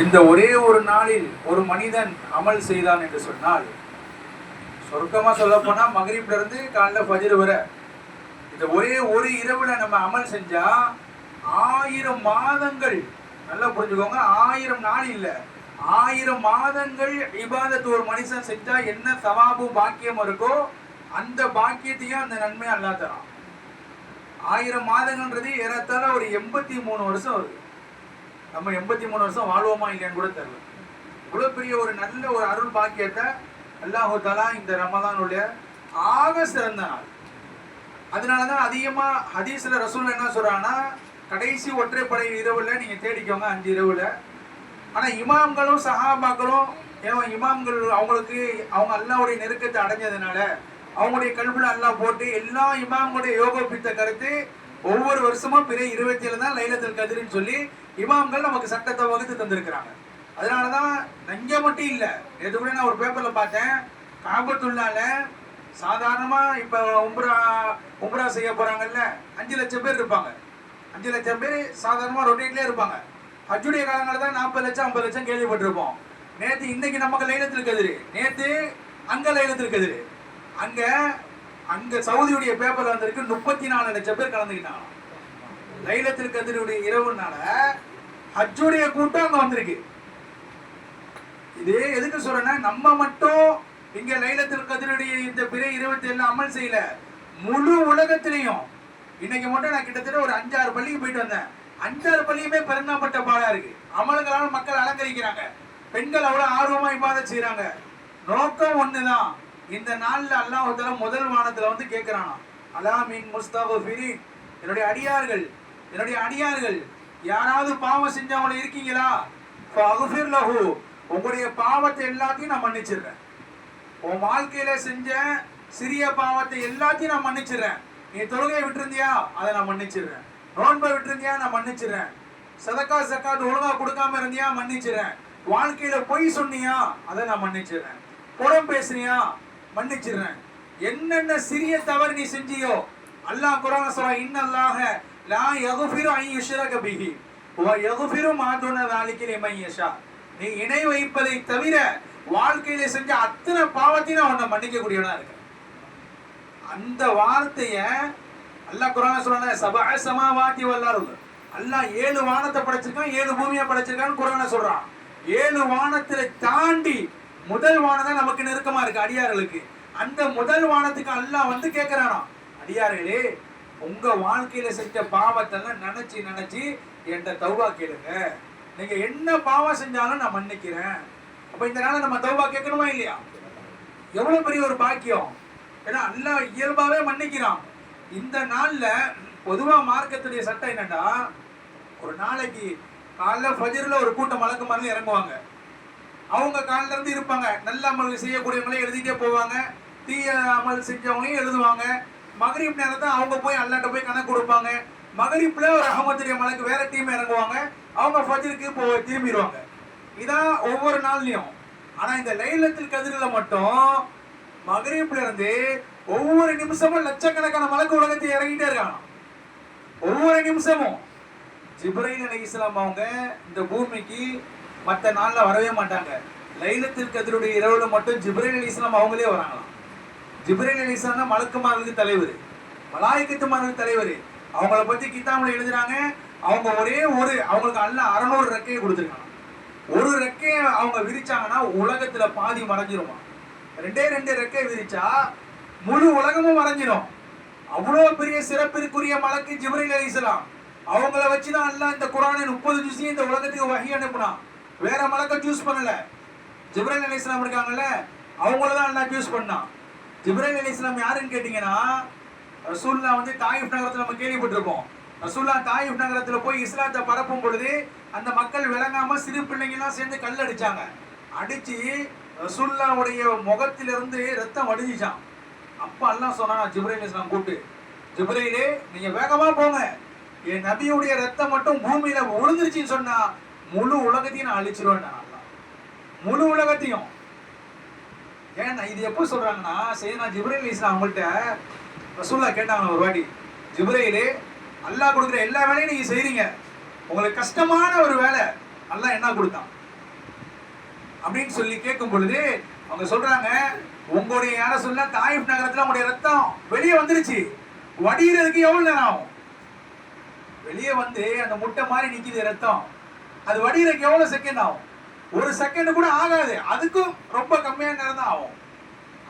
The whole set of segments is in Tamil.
இந்த ஒரே ஒரு நாளில் ஒரு மனிதன் அமல் செய்தான் என்று சொன்னால் சொர்க்கமாக சொல்லப்போனால் போனா இருந்து காலைல ஃபஜ்ர் வர இந்த ஒரே ஒரு இரவில் நம்ம அமல் செஞ்சால் ஆயிரம் மாதங்கள் நல்லா புரிஞ்சுக்கோங்க ஆயிரம் நாள் இல்லை ஆயிரம் மாதங்கள் இபாதத்து ஒரு மனுஷன் செஞ்சா என்ன சவாபு பாக்கியம் இருக்கோ அந்த பாக்கியத்தையும் அந்த நன்மையை அல்லா தரான். ஆயிரம் மாதங்கள்ன்றது ஏறத்தாழ ஒரு எண்பத்தி மூணு வருஷம் வருது. நம்ம எண்பத்தி மூணு வருஷம் வாழ்வோமா இல்லையான்னு கூட தெரியல. இவ்வளோ பெரிய ஒரு நல்ல ஒரு அருள் பாக்கியத்தை அல்லாஹு தலா இந்த ரமதானுடைய ஆக சிறந்த நாள். அதனாலதான் அதிகமாக ஹதீஸில் ரசூல் என்ன சொல்கிறாங்கன்னா கடைசி ஒற்றைப்படை இரவில் நீங்கள் தேடிக்கோங்க அஞ்சு இரவில். ஆனால் இமாம்களும் சஹாபாக்களும் ஏன்னா இமாம்கள் அவங்களுக்கு அவங்க அல்லாவுடைய நெருக்கத்தை அடைஞ்சதுனால அவங்களுடைய கல்வியில் அல்லாஹ் போட்டு எல்லா இமாம்களுடைய யோகோபித்த கருத்து ஒவ்வொரு வருஷமும் பிற இருபத்தி ஏழு தான் லைலத்தில் கதிர்னு சொல்லி இமாம்கள் நமக்கு சட்டத்தை வகுத்து தந்திருக்கிறாங்க. அதனாலதான் இங்கே மட்டும் இல்லை நேற்று கூட நான் ஒரு பேப்பரில் பார்த்தேன் காபத்துள்ளால சாதாரணமாக இப்போ உம்ரா உம்ரா செய்ய போகிறாங்கல்ல அஞ்சு லட்சம் பேர் இருப்பாங்க. அஞ்சு லட்சம் பேர் சாதாரணமாக ரொட்டேட்லேயே இருப்பாங்க. ஹஜ்ஜுடைய காலங்களில் தான் நாற்பது லட்சம் ஐம்பது லட்சம் கேள்விப்பட்டிருப்போம். நேற்று இன்னைக்கு நமக்கு லைலத்தில் கதிரு. நேற்று அங்கே லைலத்தில் கதிரு. அங்கே அங்கே சவுதியுடைய பேப்பரில் வந்திருக்கு முப்பத்தி நாலு லட்சம் பேர் கலந்துக்கிட்டாங்க லைலத்தில் கதிருடைய இரவுனால ஹஜ்ஜுடைய கூட்டம் அங்க வந்திருக்கு. இது எதுக்கு சொல்றேன்னா நம்ம மட்டும் இங்க லைலத்தில் கதிருடைய இந்த பிறை இருபத்தி ஏழு அமல் செய்யல. முழு உலகத்திலையும். இன்னைக்கு மட்டும் நான் கிட்டத்தட்ட ஒரு அஞ்சாறு பள்ளிக்கு போயிட்டு வந்தேன். அஞ்சாறு பள்ளியுமே பெருந்தாப்பட்ட பாடா இருக்கு. அமல்களால் மக்கள் அலங்கரிக்கிறாங்க. பெண்கள் அவ்வளவு ஆர்வமா இப்பாத செய்யறாங்க நோக்கம் ஒண்ணுதான். இந்த நாள்ல அல்லாஹ் முதல் வானத்துல வந்து கேட்கிறானா அலா மின் முஸ்தபிரி என்னுடைய அடியார்கள் என்னுடைய அடியார்கள் யாராவது பாவம் செஞ்சவங்கள இருக்கீங்களா? ஃபஅக்ஃபிர் உங்களுடைய பாவத்தை எல்லாத்தையும் நான் மன்னிச்சிடுறேன். உன் வாழ்க்கையில செஞ்ச சிறிய பாவத்தை எல்லாத்தையும் நான் மன்னிச்சிடுறேன். நீ தொழுகையை விட்டுருந்தியா? அதை நான் மன்னிச்சிடுறேன். நோன்பை விட்டுருந்தியா? நான் மன்னிச்சிடுறேன். சதக்கா சக்காத்து ஒழுங்கா கொடுக்காம இருந்தியா? மன்னிச்சிடுறேன். வாழ்க்கையில பொய் சொன்னியா? அதை நான் மன்னிச்சிடுறேன். புறம் பேசுனியா? மன்னிச்சிடுறேன். என்னென்ன சிறிய தவறு நீ செஞ்சியோ அல்லாஹ் குரான சொல்ல இன்னல்லாக லா யகுஃபிரு ஐ யுஷ்ரக பிஹி வ யகுஃபிரு மா துன தாலிக யஷா நீ இணை வைப்பதை தவிர வாழ்க்கையில செஞ்ச அத்தனை பாவத்தையும் நான் உன்னை மன்னிக்க கூடியவனா இருக்கேன். அந்த வார்த்தைய அல்லாஹ் குரான சொல்றானே சபா சமாவாத்தி வல்லாருது அல்லாஹ் ஏழு வானத்தை படைச்சிருக்கான் ஏழு பூமியை படைச்சிருக்கான்னு குரான சொல்றான். ஏழு வானத்தை தாண்டி முதல் வானம் தான் நமக்கு நெருக்கமா இருக்கு அடியார்களுக்கு. அந்த முதல் வானத்துக்கு அல்லாஹ் வந்து கேட்கிறானா அடியார்களே உங்க வாழ்க்கையில செஞ்ச பாவத்தெல்லாம் நினைச்சு நினைச்சு என்கிட்ட தௌவா கேளுங்க. நீங்க என்ன பாவம் செஞ்சாலும் நான் மன்னிக்கிறேன். அப்ப இந்த நாளை நம்ம தௌவா கேட்கணுமா இல்லையா? எவ்வளவு பெரிய ஒரு பாக்கியம். ஏன்னா நல்லா இயல்பாவே மன்னிக்கிறான். இந்த நாள்ல பொதுவா மார்க்கத்துடைய சட்டம் என்னன்னா ஒரு நாளைக்கு காலைல ஃபஜ்ர்ல ஒரு கூட்டம் மலக்கு மருந்து இறங்குவாங்க. அவங்க காலில இருந்து இருப்பாங்க. நல்ல அமல் செய்யக்கூடியவங்களையும் எழுதிட்டே போவாங்க. தீய அமல் செஞ்சவங்களையும் எழுதுவாங்க. மகரிப் தான் அவங்க போய் அல்லாட்ட போய் கணக்கு கொடுப்பாங்க. மகரிப்பில் ஒரு அகமதுடைய மலைக்கு வேற டீம் இறங்குவாங்க. அவங்க ஃபஜருக்கு போ திரும்பிடுவாங்க. இதான் ஒவ்வொரு நாள்லையும். ஆனா இந்த லைலத்தில் கதிரில் மட்டும் மகரிப்ல இருந்து ஒவ்வொரு நிமிஷமும் லட்சக்கணக்கான மலக்கு உலகத்தை இறங்கிட்டே இருக்காங்க. ஒவ்வொரு நிமிஷமும். ஜிப்ரைல் அலி இஸ்லாம் அவங்க இந்த பூமிக்கு மற்ற நாளில் வரவே மாட்டாங்க. லைலத்தில் கதிருடைய இரவுல மட்டும் ஜிப்ரைல் அலி இஸ்லாம் அவங்களே வராங்களாம். ஜிப்ரேல் அலி தான் மலக்குமார்களுக்கு தலைவர். மலாய்க்கத்துமார்களுக்கு தலைவர். அவங்கள பற்றி கித்தாமில் எழுதுறாங்க. அவங்க ஒரே ஒரு அவங்களுக்கு அல்ல அறநூறு ரெக்கையை கொடுத்துருக்காங்க. ஒரு ரெக்கையை அவங்க விரிச்சாங்கன்னா உலகத்துல பாதி மறைஞ்சிருமா? ரெண்டே ரெண்டு ரெக்கை விரிச்சா முழு உலகமும் மறைஞ்சிடும் அவ்வளோ பெரிய சிறப்பிற்குரிய மலக்கு ஜிப்ரேல் அலி இஸ்லாம். அவங்கள வச்சுதான் அல்லாஹ் இந்த குரானை முப்பது ஜூஸையும் இந்த உலகத்துக்கு வகை அனுப்புனான். வேற மலக்க சூஸ் பண்ணல. ஜிப்ரேல் அலி இஸ்லாம் இருக்காங்கல்ல அவங்கள தான் அல்லாஹ் சூஸ் பண்ணான். ஜிப்ரைல் அலி இஸ்லாம் யாருன்னு கேட்டீங்கன்னா ரசூல்லா வந்து தாயிஃப் நகரத்தில் நம்ம கேள்விப்பட்டிருப்போம். ரசூல்லா தாயிஃப் நகரத்தில் போய் இஸ்லாத்தை பரப்பும் பொழுது அந்த மக்கள் விளங்காம சிறு பிள்ளைங்கெல்லாம் சேர்ந்து கல் அடிச்சாங்க. அடிச்சு ரசூல்லாவுடைய முகத்திலிருந்து ரத்தம் வடிஞ்சிச்சான் அப்ப எல்லாம் சொன்னா ஜிப்ரைல் இஸ்லாம் கூப்பிட்டு ஜிப்ரைலே நீங்க வேகமா போங்க. என் நபியுடைய ரத்தம் மட்டும் பூமியில விழுந்துருச்சுன்னு சொன்னா முழு உலகத்தையும் நான் அழிச்சிருவேன் முழு உலகத்தையும். ஏன்னா இது எப்போ சொல்கிறாங்கண்ணா சரி நான் ஜிப்ரைல் ஈஸ்லாம் அவங்கள்ட்ட ரசூல்லா கேட்டாங்க ஒரு வாட்டி ஜிப்ரைலே அல்லாஹ் கொடுக்குற எல்லா வேலையும் நீங்கள் செய்கிறீங்க உங்களுக்கு கஷ்டமான ஒரு வேலை அல்லாஹ் என்ன கொடுத்தான்? அப்படின்னு சொல்லி கேட்கும் பொழுது அவங்க சொல்கிறாங்க உங்களுடைய யார சொல்ல தாயிப் நகரத்தில் உங்களுடைய ரத்தம் வெளியே வந்துருச்சு. வடிகிறதுக்கு எவ்வளோ நேரம் ஆகும்? வெளியே வந்து அந்த முட்டை மாதிரி நிற்கிது ரத்தம். அது வடிகிறதுக்கு எவ்வளோ செகண்ட் ஆகும்? ஒரு செகண்ட் கூட ஆகாது. அதுக்கும் ரொம்ப கம்மியான நேரம் தான் ஆகும்.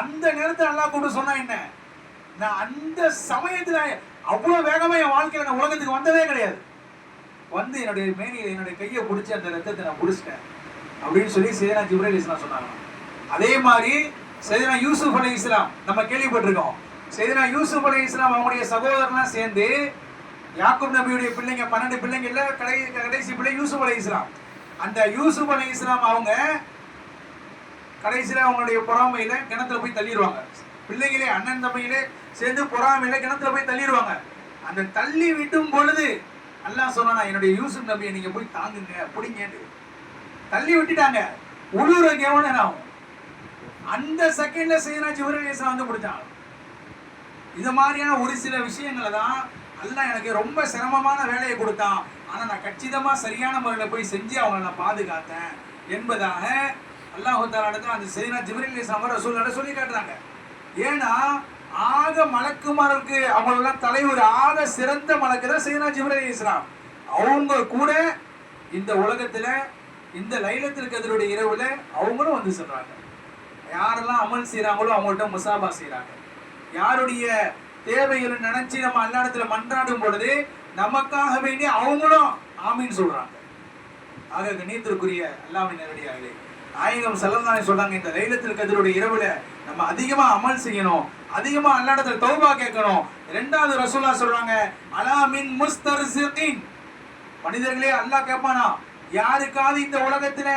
அந்த நேரத்தை நல்லா கூப்பிட்டு சொன்னா என்ன? நான் அந்த சமயத்துல அவ்வளவு வேகமா என் வாழ்க்கையில நான் உலகத்துக்கு வந்ததே கிடையாது. வந்து என்னுடைய மேனியில என்னுடைய கையை பிடிச்சி அந்த ரத்தத்தை நான் பிடிச்சிட்டேன் அப்படின்னு சொல்லி சேனா ஜிப்ரேல் இஸ்லாம் சொன்னாங்க. அதே மாதிரி சேதனா யூசுப் அலி இஸ்லாம் நம்ம கேள்விப்பட்டிருக்கோம். சேதனா யூசுப் அலி இஸ்லாம் அவங்களுடைய சகோதரர்லாம் சேர்ந்து யாக்கூப் நபியுடைய பிள்ளைங்க பன்னெண்டு பிள்ளைங்க இல்லை கடை கடைசி பிள்ளை யூசுப் அலி இஸ்லாம். அந்த யூசுப் அலி இஸ்லாம் அவங்க கடைசியில் அவங்களுடைய பொறாமையில கிணத்துல போய் தள்ளிடுவாங்க. பிள்ளைகளே அண்ணன் தம்பிகளே சேர்ந்து பொறாமையில கிணத்துல போய் தள்ளிடுவாங்க. அந்த தள்ளி விட்டும் பொழுது அல்லாஹ் சொன்னா என்னுடைய யூசுப் நபியை நீங்க போய் தாங்குங்க பிடிங்கன்னு தள்ளி விட்டுட்டாங்க. உழுவுறதுக்கு எவ்வளவு என்ன ஆகும்? அந்த செகண்ட்ல செய்யனா ஜிவரேசன் வந்து பிடிச்சாங்க. இது மாதிரியான ஒரு சில விஷயங்களை தான் அல்லாஹ் எனக்கு ரொம்ப சிரமமான வேலையை கொடுத்தான். ஆனால் நான் கச்சிதமாக சரியான முறையில் போய் செஞ்சு அவங்கள நான் பாதுகாத்தேன் என்பதாக அல்லாஹு அந்த செய்தினா ஜிப்ரீல் இஸ்லாம் ரசூல் சொல்லி காட்டுறாங்க. ஏன்னா ஆக மலக்குமாருக்கு அவங்களெல்லாம் தலைவர் ஆக சிறந்த மலக்கு தான் செய்தினா ஜிப்ரீல் இஸ்லாம் அவங்க கூட இந்த உலகத்தில் இந்த லைலத்திற்கு அதனுடைய இரவில் அவங்களும் வந்து சொல்கிறாங்க யாரெல்லாம் அமல் செய்கிறாங்களோ அவங்கள்ட்ட முசாபா செய்கிறாங்க யாருடைய தேவைகளை நினைச்சு நம்ம அல்லாடத்தில் மன்றாடும் பொழுது நமக்காக வேண்டி அவங்களும் ஆமின்னு சொல்றாங்க. ஆக கணியத்திற்குரிய அல்லாவின் நேரடியாகவே நாயகம் செல்லந்தானே சொல்றாங்க. இந்த லைலத்தில் கதிரோட இரவுல நம்ம அதிகமா அமல் செய்யணும் அதிகமா அல்லாடத்தில் தௌபா கேட்கணும். ரெண்டாவது ரசூலா சொல்றாங்க அலா முஸ்தர்சின் மனிதர்களே அல்லாஹ் கேட்பானா யாருக்காவது இந்த உலகத்துல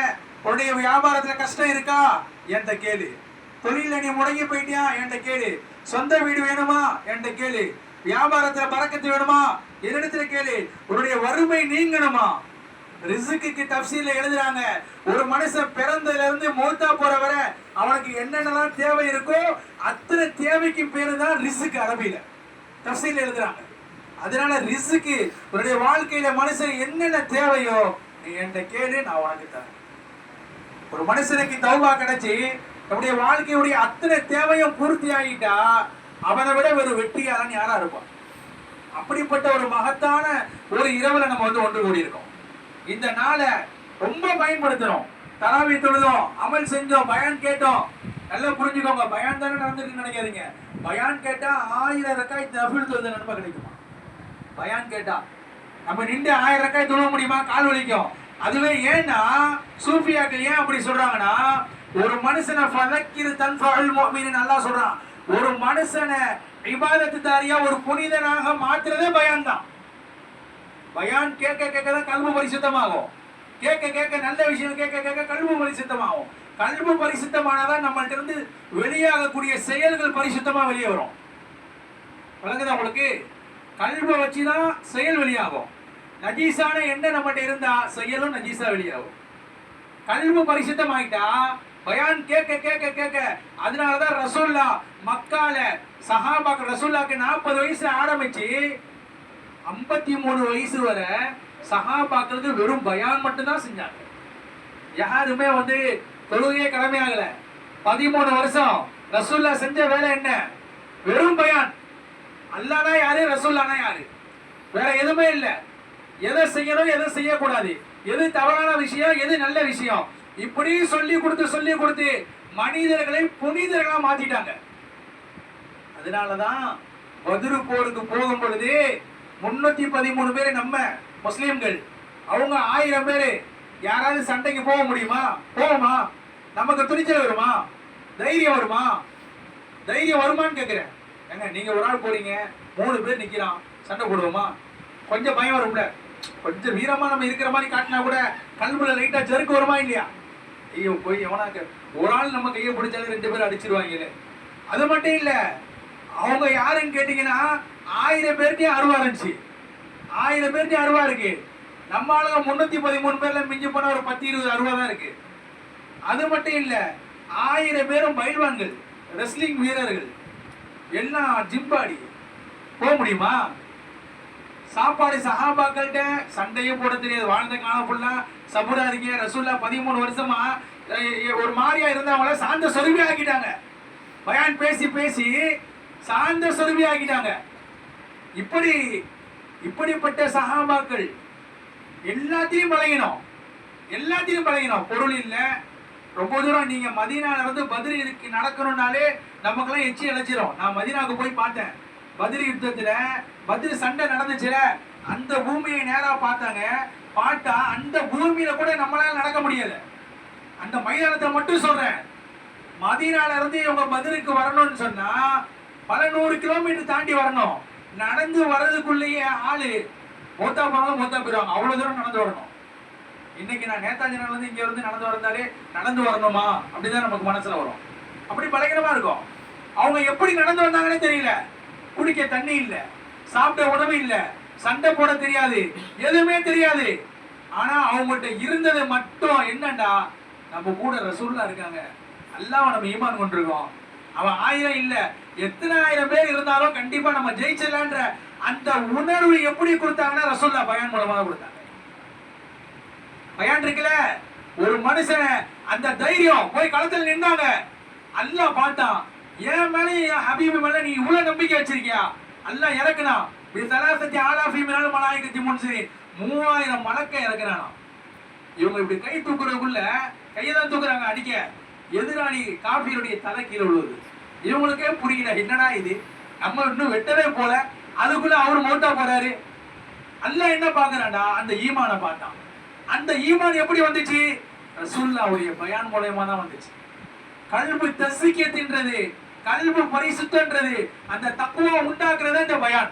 உன்னுடைய வியாபாரத்துல கஷ்டம் இருக்கா? என்கிட்ட கேளு. தொழில நீ முடங்கி போயிட்டியா? என்கிட்ட கேளு. சொந்த வீடு வேணுமா? என்கிட்ட கேளு. வியாபாரத்துல பறக்கத்து வேணுமா? என்னிடத்துல கேளு உன்னுடைய வறுமை நீங்கணுமா? ரிசுக்கு தப்சீல எழுதுறாங்க. ஒரு மனுஷன் பிறந்ததுல இருந்து மூத்தா போற வரை அவனுக்கு என்னென்னலாம் தேவை இருக்கோ அத்தனை தேவைக்கு பேரு தான் ரிசுக்கு அரபியில. தப்சீல எழுதுறாங்க. அதனால ரிசுக்கு உன்னுடைய வாழ்க்கையில மனுஷன் என்னென்ன தேவையோ நீ என்கிட்ட கேளு நான் உனக்கு தரேன். ஒரு மனுஷனுக்கு தௌபா கிடைச்சி நம்முடைய வாழ்க்கையுடைய அத்தனை தேவையும் பூர்த்தி ஆகிட்டா அவனை விட ஒரு வெற்றியாளன் யாரா இருப்பான்? அப்படிப்பட்ட ஒரு மகத்தான ஒரு இரவுல நம்ம வந்து ஒன்று கூடி இருக்கோம் இந்த நாளை ரொம்ப பயன்படுத்தணும் தராவி தொழுதோம் அமல் செஞ்சோம் பயன் கேட்டோம். நல்லா புரிஞ்சுக்கோங்க பயன் தானே நடந்துருக்கு நினைக்காதீங்க. பயான் கேட்டா ஆயிரம் ரக்காய் நபில் தொழுத நன்மை கிடைக்குமா? பயான் கேட்டா. நம்ம நின்று ஆயிரம் ரக்காய் தொழ முடியுமா? கால் வலிக்கும். அதுவே ஏன்னா சூஃபியாக்கள் ஏன் அப்படி சொல்றாங்கன்னா ஒரு மனுஷனை ஃபதக்கிரு தன்ஃபஅல் மோமின்னு நல்லா சொல்றான். ஒரு மனுஷனை இபாதத்துதாரியா ஒரு புனிதனாக மாற்றுறதே பயான் தான் பயான் கேட்க கேட்க தான் கல்வி பரிசுத்தமாகும். கேட்க கேட்க நல்ல விஷயம் கேட்க கேட்க கல்வி பரிசுத்தமாகும். கல்வி பரிசுத்தமானதான் நம்மள்ட்ட இருந்து வெளியாகக்கூடிய செயல்கள் பரிசுத்தமா வெளியே வரும். வழங்குதா உங்களுக்கு? கல்வை வச்சுதான் செயல் வெளியாகும். நஜீஸான எண்ணெய் நம்மகிட்ட இருந்தா செயலும் நஜீஸா வெளியாகும். கல்வி பரிசுத்தமாயிட்டா பயான் கேட்க கேட்க கேட்க அதனாலதான் ரசூல்லா மக்கால சஹாபாக்கள் ரசூல்லாக்கு நாற்பது வயசு ஆரம்பிச்சு ஐம்பத்தி மூணு வயசு வரை சஹாபாக்களுக்கு வெறும் பயான் மட்டும்தான் செஞ்சாங்க. யாருமே வந்து தொழுகையே கடமையாகல பதிமூணு வருஷம் ரசூல்லா செஞ்ச வேலை என்ன? வெறும் பயான். அல்லானா யாரு? ரசூல்லானா யாரு? வேற எதுவுமே இல்லை. எதை செய்யணும் எதை செய்யக்கூடாது? எது தவறான விஷயம் எது நல்ல விஷயம்? இப்படி சொல்லி கொடுத்து சொல்லி கொடுத்து மனிதர்களை புனிதர்களா மாத்திட்டாங்க. அதனாலதான் மதுரு போருக்கு போகும் பொழுது முன்னூத்தி பதிமூணு பேர் நம்ம முஸ்லீம்கள். அவங்க ஆயிரம் பேரு. யாராவது சண்டைக்கு போக முடியுமா? போவோமா நமக்கு துணிச்சல் வருமா? தைரியம் வருமா? தைரியம் வருமான்னு கேக்குறேன். ஏங்க நீங்க ஒரு ஆள் போறீங்க மூணு பேர் நிக்கிறான் சண்டை போடுவோமா? கொஞ்சம் பயம் வரும்ல. கொஞ்சம் வீரமா நம்ம இருக்கிற மாதிரி காட்டினா கூட கல்வில லைட்டா செருக்கு வருமா இல்லையா? ஐயோ போய் எவனாக்க ஒரு ஆள் நம்ம கையை பிடிச்சாலும் ரெண்டு பேரும் அடிச்சிருவாங்களே அது மட்டும் இல்லை அவங்க யாருன்னு கேட்டீங்கன்னா ஆயிரம் பேர்கிட்டயும் அருவா இருந்துச்சு. ஆயிரம் பேர்கிட்டயும் அருவா இருக்கு. நம்ம ஆளுங்க முன்னூத்தி பதிமூணு பேர்ல மிஞ்சி போனால் ஒரு பத்து இருபது அருவா தான் இருக்கு. அது மட்டும் இல்ல ஆயிரம் பேரும் பயில்வான்கள் ரெஸ்லிங் வீரர்கள் எல்லாம் ஜிம்பாடி போக முடியுமா? சாப்பாடு சகாபாக்கள்கிட்ட சண்டையும் போட தெரியாது. வாழ்ந்த காலம் ஃபுல்லாக சபுரா இருக்கே ரசூல்லா பதிமூணு வருஷமா ஒரு மாதிரியா இருந்தவங்கள சாந்த சொருவி ஆக்கிட்டாங்க. பயான் பேசி பேசி சாந்த சொருவி ஆக்கிட்டாங்க. இப்படி இப்படிப்பட்ட சகாபாக்கள் எல்லாத்தையும் பழகினோம். எல்லாத்தையும் பழகினோம். பொருள் இல்லை. ரொம்ப தூரம் நீங்க மதினால இருந்து பதிலுக்கு நடக்கணும்னாலே நமக்கெல்லாம் எச்சி அழைச்சிரும் நான் மதீனாவுக்கு போய் பார்த்தேன். பதிரி யுத்தத்துல பதிரி சண்டை நடந்துச்சுல அந்த பூமியை நேரா பார்த்தாங்க. பார்த்தா அந்த பூமியில கூட நம்மளால நடக்க முடியல. அந்த மைதானத்தை மட்டும் சொல்றேன். மதினால இருந்து இவங்க பதிலுக்கு வரணும்னு சொன்னா பல நூறு கிலோமீட்டர் தாண்டி வரணும். நடந்து வர்றதுக்குள்ளேயே ஆளு மூத்தா போனாலும் மூத்தா போயிடுவாங்க. அவ்வளவு தூரம் நடந்து வரணும். இன்னைக்கு நான் நேதாஜி இருந்து இங்க இருந்து நடந்து வந்தாலே நடந்து வரணுமா? அப்படிதான் நமக்கு மனசுல வரும். அப்படி பலகீனமா இருக்கும். அவங்க எப்படி நடந்து வந்தாங்கன்னே தெரியல. குடிக்க தண்ணி இல்லை. சாப்பிட்ட உணவு இல்லை. சண்டை போட தெரியாது எதுவுமே தெரியாது. ஆனா அவங்கள்ட்ட இருந்தது மட்டும் என்னண்டா நம்ம கூட ரசூல்லா இருக்காங்க. அல்லாஹ் நம்ம ஈமான் கொண்டிருக்கோம். அவன் ஆயிரம் இல்ல எத்தனை ஆயிரம் பேர் இருந்தாலும் கண்டிப்பா நம்ம ஜெயிச்சிடலான்ற அந்த உணர்வு எப்படி கொடுத்தாங்கன்னா ரசூல்லா பயான் மூலமா தான் கொடுத்தாங்க. பயான் இருக்குல்ல ஒரு மனுஷன் அந்த தைரியம் போய் களத்துல நின்னாங்க. அல்லாஹ் பார்த்தான் என் மேல என் ஹபீபு மேல நீ இவ்வளவு நம்பிக்கை வச்சிருக்கியா? அல்லாஹ் இறக்குனா இது தலாசத்தி ஆலாஃபி மினால் மலாய்க்கத்தி முன்சிரி மூவாயிரம் மலக்க இறக்குறானா இவங்க இப்படி கை தூக்குறதுக்குள்ள கையை தான் தூக்குறாங்க அடிக்க. எதிராளி காஃபியருடைய தலை கீழே விழுவுது. இவங்களுக்கே புரியல என்னடா இது? நம்ம இன்னும் வெட்டவே போல. அதுக்குள்ள அவர் மௌட்டா போறாரு. அல்ல என்ன பாக்குறாண்டா அந்த ஈமானை பார்த்தான். அந்த ஈமான் எப்படி வந்துச்சு? ரசூல்லாவுடைய பயான் மூலயமா தான் வந்துச்சு. கல்பு தசிக்கத்தின்றது கல்பு பரிசுத்தன்றது அந்த தக்குவா உண்டாக்குறதா இந்த பயான்.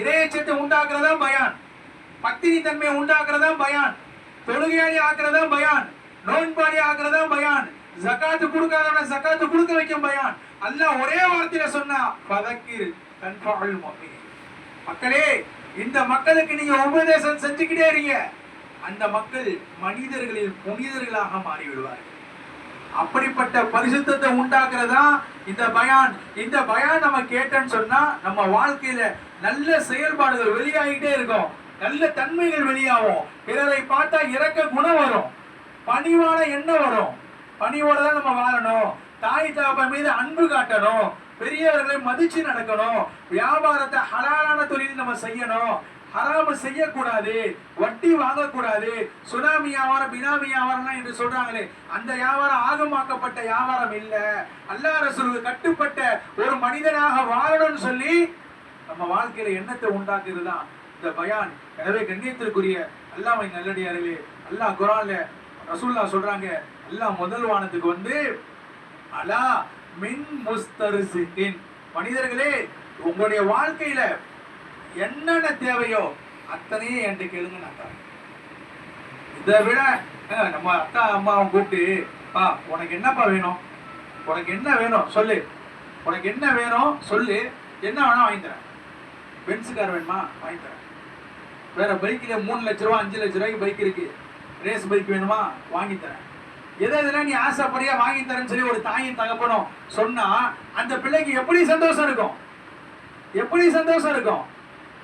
இதயச்சத்தை உண்டாக்குறதா பயான். பத்தினி தன்மையை உண்டாக்குறதா பயான். தொழுகையாளி ஆக்குறதா பயான். நோன்பாடி ஆக்குறதா பயான். ஜக்காத்து கொடுக்காதவன ஜகாத்து கொடுக்க வைக்கும் பயான். அல்லாஹ் ஒரே வார்த்தையில சொன்னா பதக்கிர் தன்பால் முஃமினீன் மக்களே இந்த மக்களுக்கு நீங்க உபதேசம் செஞ்சுக்கிட்டே இருங்க. அந்த மக்கள் மனிதர்களில் புனிதர்களாக மாறிவிடுவார்கள். அப்படிப்பட்ட பரிசுத்தத்தை உண்டாக்குறதா இந்த பயான். இந்த பயான் நம்ம கேட்டேன்னு சொன்னா நம்ம வாழ்க்கையில நல்ல செயல்பாடுகள் வெளியாகிட்டே இருக்கும். நல்ல தன்மைகள் வெளியாகும். பிறரை பார்த்தா இறக்க குணம் வரும். பணிவான எண்ணம் வரும். பணிவோட தான் நம்ம வாழணும். தாய் தாப்பா மீது அன்பு காட்டணும். பெரியவர்களை மதிச்சு நடக்கணும். வியாபாரத்தை ஹலாலான தொழில் நம்ம செய்யணும். ஹராம செய்யக்கூடாது. வட்டி வாங்கக்கூடாது. சுனாமி வியாபாரம் பினாமி வியாபாரம்லாம் என்று சொல்றாங்களே அந்த வியாபாரம் ஆகமாக்கப்பட்ட வியாபாரம் இல்லை. அல்லாஹ் கட்டுப்பட்ட ஒரு மனிதனாக வாழணும்னு சொல்லி நம்ம வாழ்க்கையில எண்ணத்தை உண்டாக்குறது தான் இந்த பயான். எனவே கண்ணியத்திற்குரிய அல்லாமை நல்லடியார்களே அல்லாஹ் குரான்ல ரசூல்லா சொல்றாங்க அல்லாஹ் முதல் வானத்துக்கு வந்து அலா மின் முஸ்தரிசின் மனிதர்களே உங்களுடைய வாழ்க்கையில என்னென்ன தேவையோ அத்தனையும் என்கிட்ட கேளுங்க நான் தரேன் இதை விட நம்ம அக்கா அம்மாவை கூப்பிட்டு பா உனக்கு என்னப்பா வேணும்? உனக்கு என்ன வேணும்? சொல்லு. உனக்கு என்ன வேணும்? சொல்லு. என்ன வேணா வாங்கி தரேன். பென்ஸ் கார் வேணுமா? வாங்கி தரேன். வேற பைக்கில் மூணு லட்ச ரூபா அஞ்சு லட்ச ரூபாய்க்கு பைக் இருக்கு. ரேஸ் பைக் வேணுமா? வாங்கி தரேன். எதை எதெல்லாம் நீ ஆசைப்படியா வாங்கி தரேன்னு சொல்லி ஒரு தாயின் தகப்பனும் சொன்னா அந்த பிள்ளைக்கு எப்படி சந்தோஷம் இருக்கும்? எப்படி சந்தோஷம் இருக்கும்?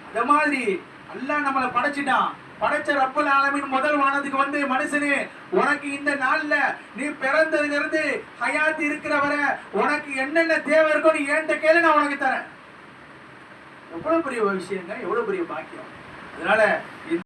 அந்த மாதிரி எல்லாம் நம்மளை படைச்சிட்டான். படைச்ச ரப்பல் ஆலமின் முதல் வானத்துக்கு வந்து மனுஷனே உனக்கு இந்த நாள்ல நீ பிறந்ததுல இருந்து ஹயாத் இருக்கிற வரை உனக்கு என்னென்ன தேவை இருக்கோ நீ என்கிட்ட கேளு நான் உனக்கு தரேன். எவ்வளோ பெரிய விஷயங்க எவ்வளோ பெரிய பாக்கியம். அதனால